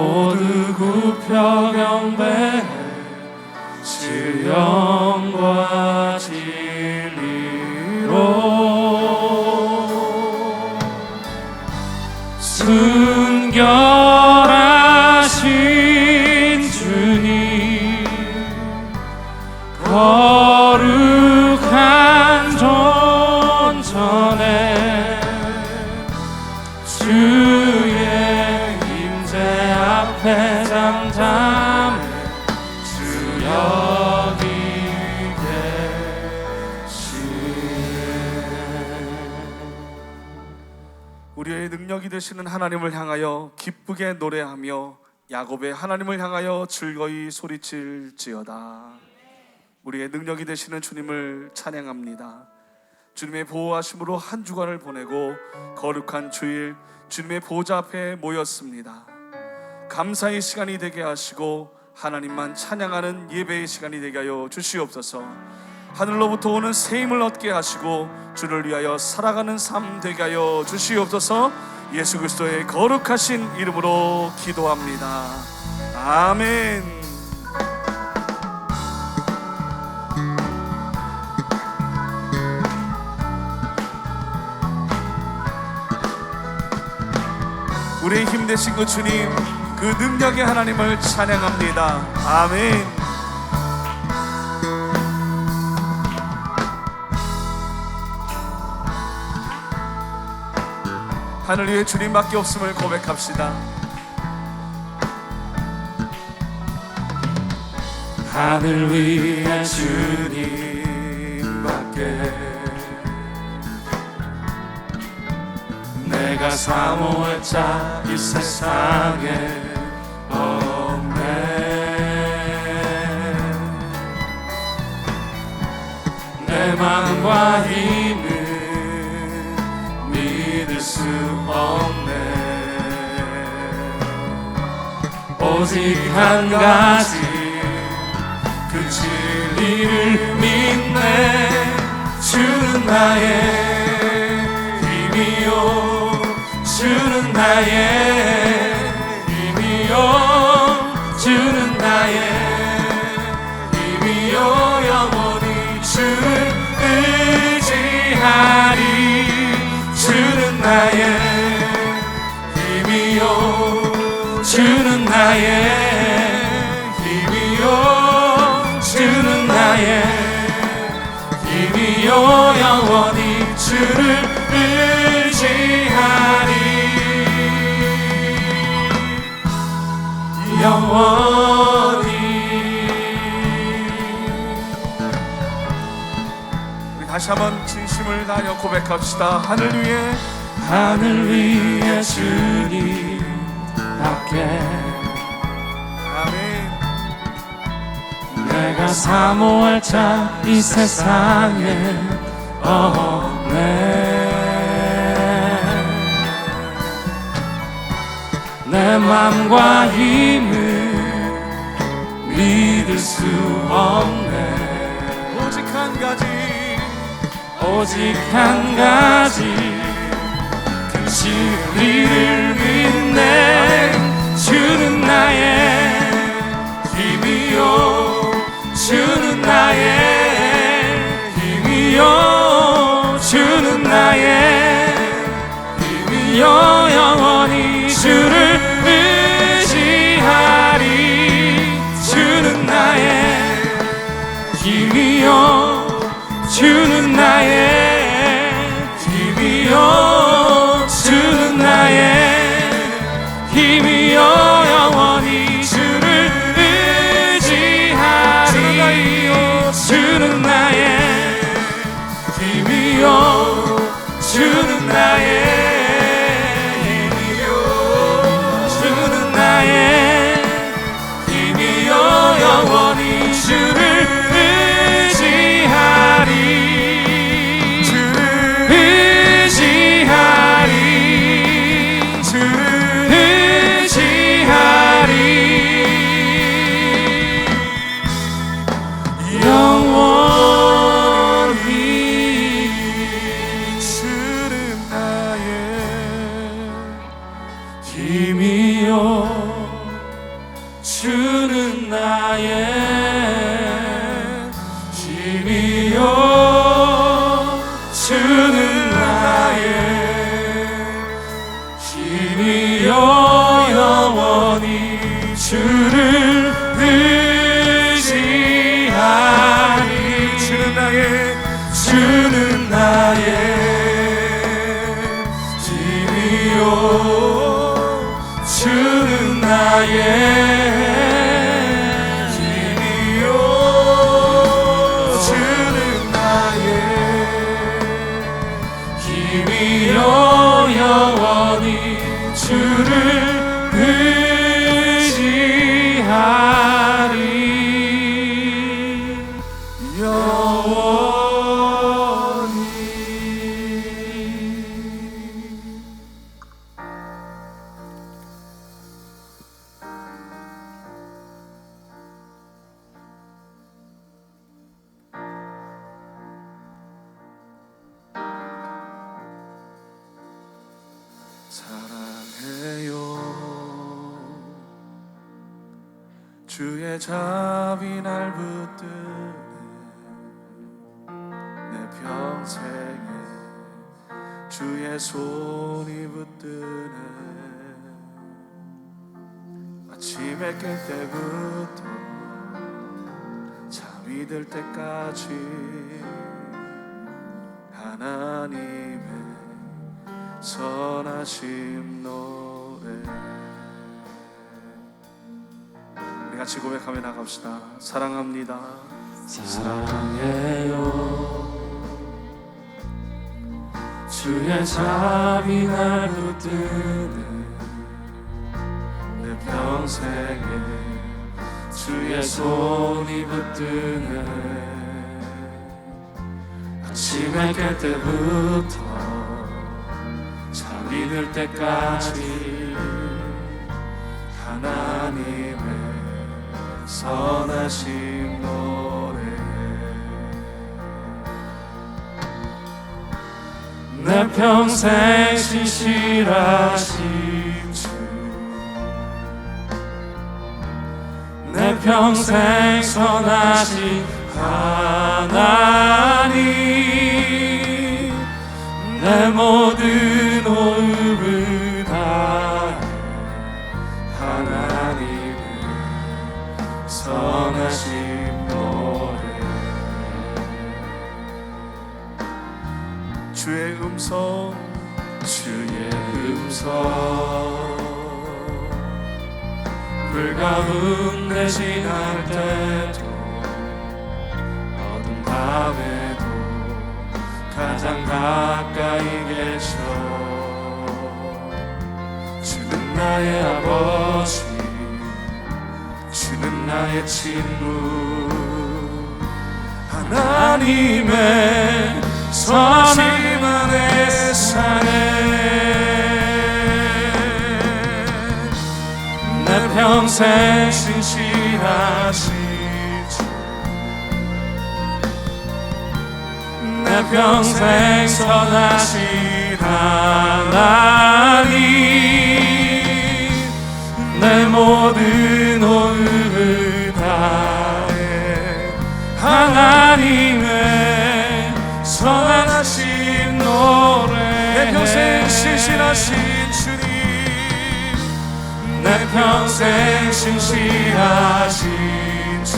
모두 굽혀 경배 앞에 잠잠 주 여기 계시네 우리의 능력이 되시는 하나님을 향하여 기쁘게 노래하며 야곱의 하나님을 향하여 즐거이 소리칠지어다. 우리의 능력이 되시는 주님을 찬양합니다. 주님의 보호하심으로 한 주간을 보내고 거룩한 주일 주님의 보좌 앞에 모였습니다. 감사의 시간이 되게 하시고 하나님만 찬양하는 예배의 시간이 되게 하여 주시옵소서. 하늘로부터 오는 새 힘을 얻게 하시고 주를 위하여 살아가는 삶 되게 하여 주시옵소서. 예수 그리스도의 거룩하신 이름으로 기도합니다. 아멘. 우리의 힘 되신 그 주님, 그 능력의 하나님을 찬양합니다. 아멘. 하늘 위에 주님밖에 없음을 고백합시다. 하늘 위에 주님밖에 내가 사모할 자 이 세상에 내 마음과 힘을 믿을 수 없네 오직 한 가지 그 진리를 믿네. 주는 나의 힘이요. 주는 나의 주는 나의 힘이요. 주는 나의 힘이요. 영원히 주를 의지하리. 영원히. 우리 다시 한번 진심을 다하여 고백합시다. 하늘 위에 하늘 위에 주 사모할 자 이 세상에. 없네. 내 맘과 힘을 믿을 수 없네. 오직 한 가지. 오직 한 가지. 그 진리를 주의 잡이 날 붙드네. 내 평생에 주의 손이 붙드네. 아침에 깰 때부터 잠이 들 때까지 하나님의 선하심 노래 같이 고백하며 나갑시다. 사랑합니다. 사랑해요. 주의 잡이 날 붙드네 내 평생에 주의 손이 붙드네 아침에 깰 때부터 잠이 들 때까지 하나님의 선하심 노래. 내 평생 신실하신 주. 내 평생 선하신 하나님. 내 모든 선하신 노래. 주의 음성 주의 음성. 불 가운데 지날 때도 어둠 밤에도 가장 가까이 계셔. 주는 나의 아버지 나의 친구. 하나님의 선하심 안에 사네 내 평생 신실하신 주내 평생 선하신 하나님 평생 신실하신 주님 내 평생 신실하신 주.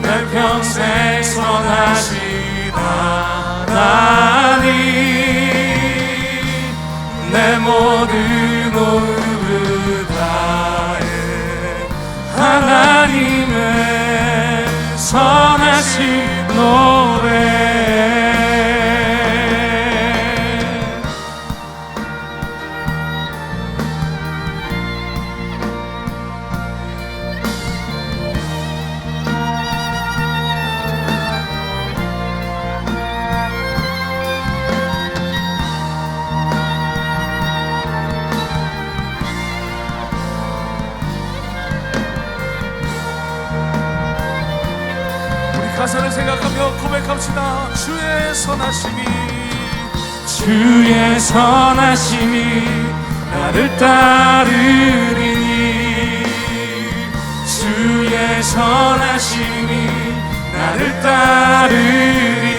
내 평생 선하신 하나님 내 모든 호흡을 다해 하나님의 선 생각하며 고백합시다. 주의 선하심이 주의 선하심이 나를 따르리니. 주의 선하심이 나를 따르리니.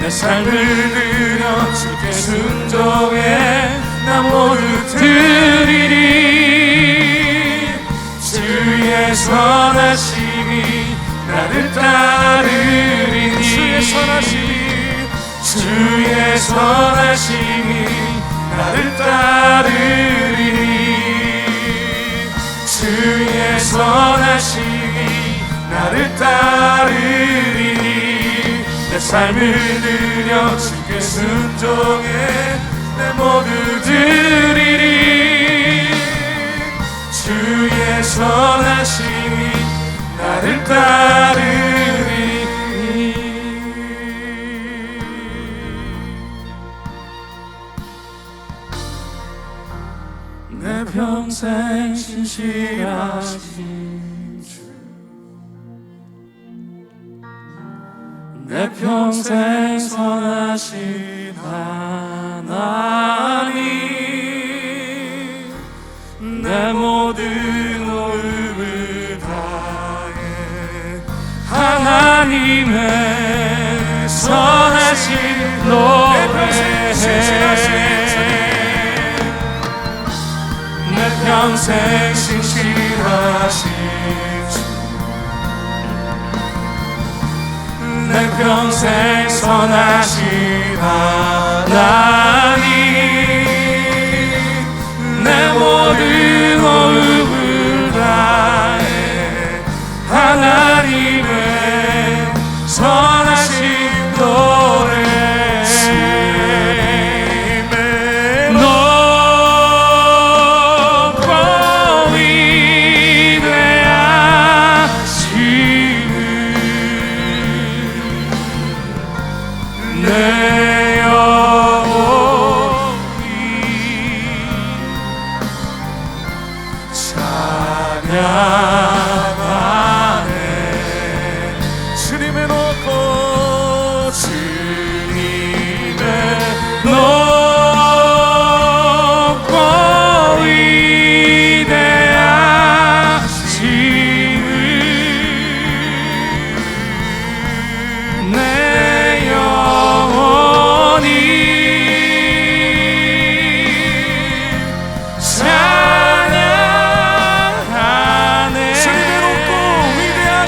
내 삶을 드려 주께 순종해 나 모두 드리리 주의 선하심. 나를 따르리니. 주의 선하심이 주의 선하심이 나를 따르리니. 주의 선하심이 나를 따르리니. 내 삶을 들여 주께 순종해 내 모두 드리리. 주의 선하심이 나를 따르리. 내 평생 신실하신 주. 내 평생 선하신 하나님. 내 모든 하나님의 선하신 노래해 내 평생 신실하신 주내 평생 선하신 하나님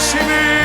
şimdi.